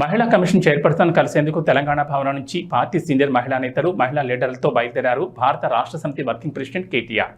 మహిళా commission chairperson కలిసేందుకు తెలంగాణ భవనం నుంచి పార్టీ సీనియర్ మహిళా నేతలు మహిళా లీడర్లతో బయలుదేరారు భారత రాష్ట్ర సమితి వర్కింగ్ ప్రెసిడెంట్ కేటీఆర్.